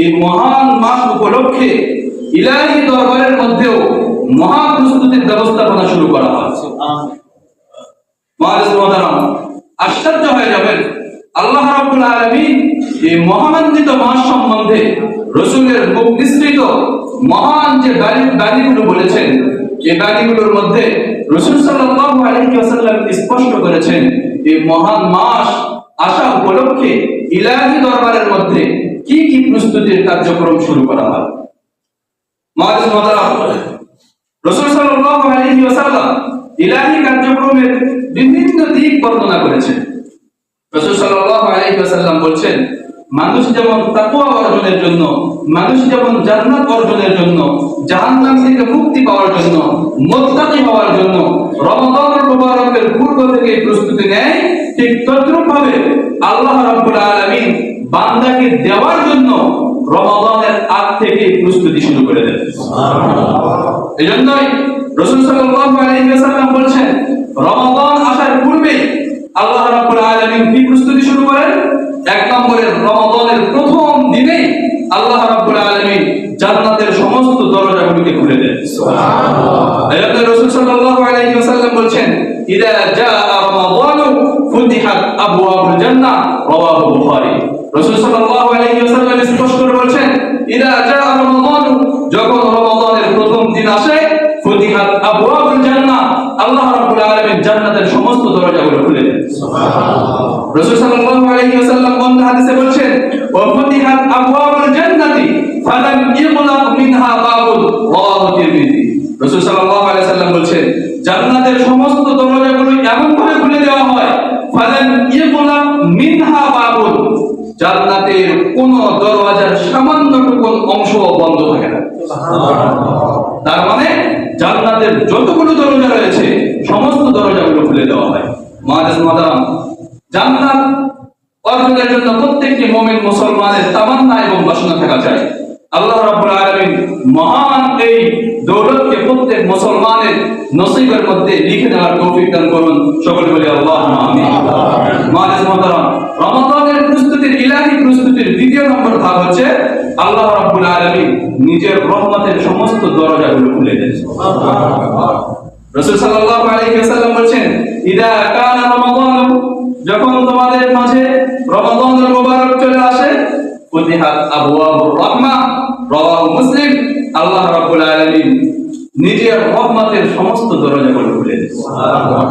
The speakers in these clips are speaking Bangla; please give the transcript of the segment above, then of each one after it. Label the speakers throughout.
Speaker 1: এই মহান মাস উপলক্ষে ইলাহি দরবারের মধ্যেও মহা প্রস্তুতির ব্যবস্থাপনা শুরু করা হয়েছে। আশ্চর্য হয়ে যাবেন। আল্লাহ আলামিন এই মহানন্দিত মাস সম্বন্ধে রসুলের মুখ মহান যে বাণী বাণীগুলো বলেছেন, এই বাণীগুলোর মধ্যে রসুল সাল্লাল্লাহু আলাইহি ওয়াসাল্লাম স্পষ্ট করেছেন, এই মহান মাস আসা উপলক্ষে ইলাহি দরবারের মধ্যে কি কি প্রস্তুতির কার্যক্রম শুরু করা হয়? মানুষ যেমন তাকওয়া অর্জনের জন্য, মানুষ যেমন জান্নাত অর্জনের জন্য, জাহান্নাম থেকে মুক্তি পাওয়ার জন্য, মুত্তাকি হওয়ার জন্য রমাদানুল মুবারকের পূর্ব থেকে প্রস্তুতি নেয় ঠিক তদ্রূপ ভাবে আল্লাহ রাব্বুল আলামিন বান্দাকে দেওয়ার জন্য রমাদানের আগ থেকে প্রস্তুতি শুরু করে দেন। এই জন্যই রসুল সাল্লাল্লাহু আলাইহি ওয়াসাল্লাম বলছেন রমাদান আসার পূর্বে আল্লাহ রাব্বুল আলামিন কি প্রস্তুতি শুরু করেন? এক নম্বরে রমাদানের প্রথম দিনে আল্লাহ রাব্বুল আলামিন জান্নাতের সমস্ত দরজাগুলোকে খুলে দেন। সুবহানাল্লাহ। এই জন্য রসুল সাল্লাল্লাহু আলাইহি ওয়াসাল্লাম বলছেন ইদা জা রমাদানু ফুতিহাত আবওয়াবুল জান্নাহ রাওয়াহু বুখারী। রসুল সাল্লাল্লাহু আলাইহি ওয়াসাল্লাম স্পষ্ট করে বলছেন ইদা জা রমাদানু যখন রমাদানের প্রথম দিন আসে ফুতিহাত আবওয়াবুল জান্নাহ আল্লাহ রাব্বুল আলামিন জান্নাতের সমস্ত দরজাগুলো খুলে দেন। সুবহানাল্লাহ। রাসূল সাল্লাল্লাহু আলাইহি ওয়াসাল্লাম অন্য হাদিসে বলছেন ওয়া ফুতিহাত আবওয়াবুল জান্নাতি ফালাম ইগলাক মিনহা বাবুল রাওয়াহু তিরমিজি। রাসূল সাল্লাল্লাহু আলাইহি ওয়াসাল্লাম বলছেন জান্নাতের সমস্ত দরজাগুলো এমন ভাবে খুলে দেওয়া হয় ইগলাক মিনহা বাবুল। জান্নাতের কোন দরওয়াজার সামান্যটুকু অংশ বন্ধ থাকে না। তার মানে জান্নাতের যতগুলো দরজা রয়েছে সমস্ত দরজাগুলো খুলে দেওয়া হয়। মহারাজ মাদাম জান্নাত অর্জনের জন্য প্রত্যেকটি মুমিন মুসলমানের তামান্না এবং বাসনা থাকা চাই। আল্লাহ রাব্বুল আলামিন মহান এই দৌলতকে প্রত্যেক মুসলমানের নসিবের মধ্যে লিখে দেওয়ার তৌফিক দান করুন। সকলে বলি আল্লাহ মহারাজ মাদাম রমাদানের প্রস্তুতির ইলাহি প্রস্তুতির দ্বিতীয় নম্বর ধাপ হচ্ছে আল্লাহ রাব্বুল আলামিন নিজের রহমতের সমস্ত দরজাগুলো খুলে দেন। রাসূল সাল্লাল্লাহু আলাইহি ওয়াসাল্লাম বলেন ইদা কানা রমাদান যখন তোমাদের মাঝে রমাদানুল মুবারক চলে আসে ফুতিহাত আবওয়াবুর রাহমা রাওয়াহু মুসলিম। আল্লাহ রাব্বুল আলামিন নিজের রহমতের সমস্ত খুলে সুবহানাল্লাহ।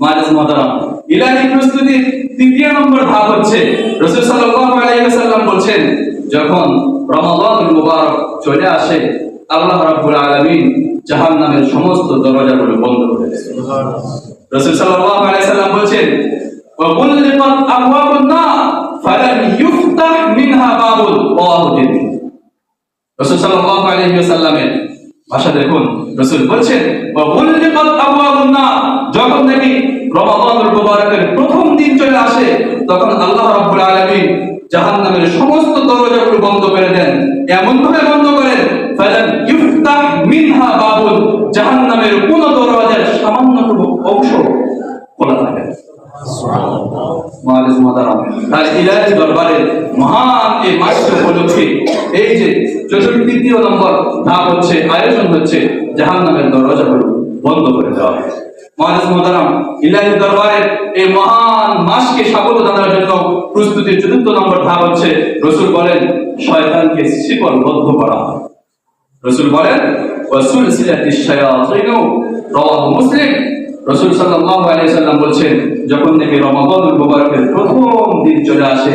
Speaker 1: মানস মহতারাম ইলাহি প্রস্তুতির তৃতীয় নম্বর হচ্ছে রাসূল সাল্লাল্লাহু আলাইহি ওয়াসাল্লাম যখন রমাদানুল মুবারক চলে আসে আল্লাহ রাব্বুল আলামিন জাহান্নামের সমস্ত দরজাগুলো বন্ধ করে দেন। রাসূল সাল্লাল্লাহু আলাইহি ওয়া কুল্লিকাত আবওয়াবুন রাসূল সাল্লাল্লাহু আলাইহি ওয়াসাল্লামের ভাষা দেখুন। রসুল বলছেন যখন নাকি রমাদানুল মুবারকের প্রথম দিন চলে আসে, তখন আল্লাহ রাব্বুল আলামিন জাহান্নামের সমস্ত দরজাগুলো বন্ধ করে দেন। এমন ভাবে বন্ধ করেন ফালাম ইফতাহ মিনহা বাবুল জাহান্নামের কোন দরজার সামান্যটুকু অংশ খোলা থাকে না। মহারাজ মাদারাম তাই ইলাহি দরবারে মহান এই মাসকে উপলক্ষে এই যে চতুর্থ তৃতীয় নম্বর ধাপ হচ্ছে, আয়োজন হচ্ছে, জাহান্নামের দরজাগুলো বন্ধ করে দেওয়া মহারাজ মাদারাম ইলাহি দরবারের এই মহান মাসকে স্বাগত জানার জন্য প্রস্তুতির চতুর্থ নম্বর ধাপ হচ্ছে, রসুল বলেন, শয়তানকে শিকলবদ্ধ করা রসুল বলেন, ওয়াসুল সিলাতিশ শায়াতিন রাওয়াহু মুসলিম। রসুল সাল্লাল্লাহু আলাইহি সাল্লাম বলছেন, যখন থেকে রমাদানুল মুবারকের প্রথম দিন চলে আসে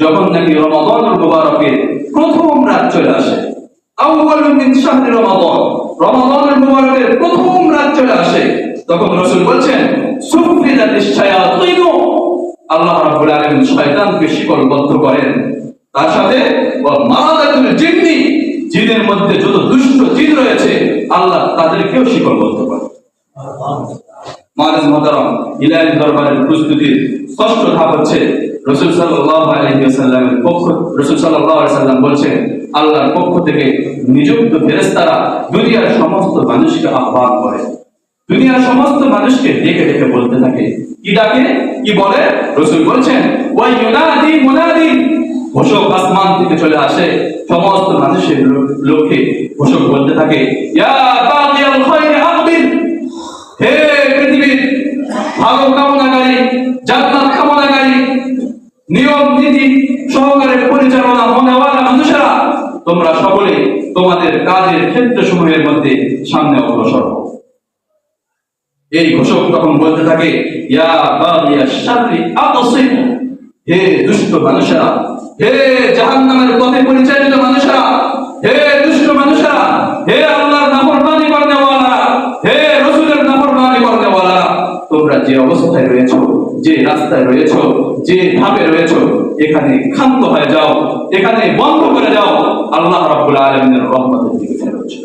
Speaker 1: যখন নাকি প্রথম রাত চলে আসে প্রথম রাত চলে আসে, তখন তার সাথে মধ্যে যত দুষ্ট রয়েছে, আল্লাহ তাদেরকেও শিকলবদ্ধ করেন। মালিক মোহতারাম, ইলাহি দরবারের প্রস্তুতির ষষ্ঠ ধাপ হচ্ছে। রসুল ওয়াসাল্লামের পক্ষ রসুল আলাইহি সাল্লাম আল্লাহর পক্ষ থেকে নিযুক্ত ফেরেশতারা দুনিয়ার সমস্ত মানুষকে আহ্বান করে। দুনিয়ার সমস্ত মানুষকে ডেকে ডেকে বলতে থাকে। কি ডাকে? কি বলে? রসুল বলছেন ওয়াই ইউনাদি মুনাদি। ঘোষক আসমান থেকে চলে আসে। সমস্ত মানুষের লক্ষ্যে ঘোষক বলতে থাকে, ইয়া খায়রি। হে পৃথিবীর ভালো কামনাকারী জান্নাত কামনাকারী নিয়ম, নীতি সহকারে পরিচালনা, মনেওয়ালা মানুষেরা, তোমরা সকলে তোমাদের কাজের ক্ষেত্র সমূহের মধ্যে সামনে অগ্রসর এই ঘোষক তখন বলতে থাকে, ইয়া বাগিয়া শাররি আকসিম হে দুষ্ট মানুষেরা, হে জাহান্নামের পথে পরিচালিত মানুষেরা, হে দুষ্ট মানুষেরা, হে আল্লাহর নাফরমানি করনেওয়ালারা হে রসুলের নাফরমানি করনেওয়ালারা তোমরা যে অবস্থায় রয়েছো, যে রাস্তায় রয়েছো, যে ধাপে রয়েছো, এখানে ক্ষান্ত হয়ে যাও, এখানে বন্ধ করে যাও আল্লাহ রাব্বুল আলামিনের রহমতের দিকে আসো।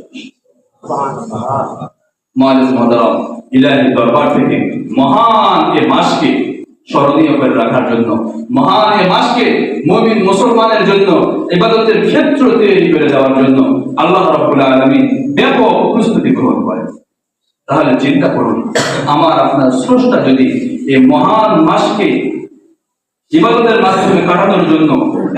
Speaker 1: মালিক ইলাহি দরবার থেকে মহান এ মাসকে স্মরণীয় করে রাখার জন্য, মহান এ মাসকে মুমিন মুসলমানের জন্য ইবাদতের ক্ষেত্র তৈরি করে দেওয়ার জন্য আল্লাহ রাব্বুল আলামিন ব্যাপক প্রস্তুতি গ্রহণ করেন তাহলে চিন্তা করুন, আমার আপনার স্রষ্টা যদি এই মহান মাসকে ইবাদতের মাধ্যমে কাটানোর জন্য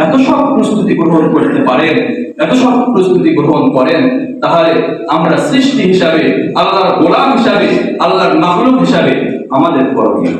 Speaker 1: এত সব প্রস্তুতি গ্রহণ করতে পারেন, এত সব প্রস্তুতি গ্রহণ করেন, তাহলে আমরা সৃষ্টি হিসাবে, আল্লাহর গোলাম হিসাবে, আল্লাহর মাহলুক হিসাবে আমাদের করণীয়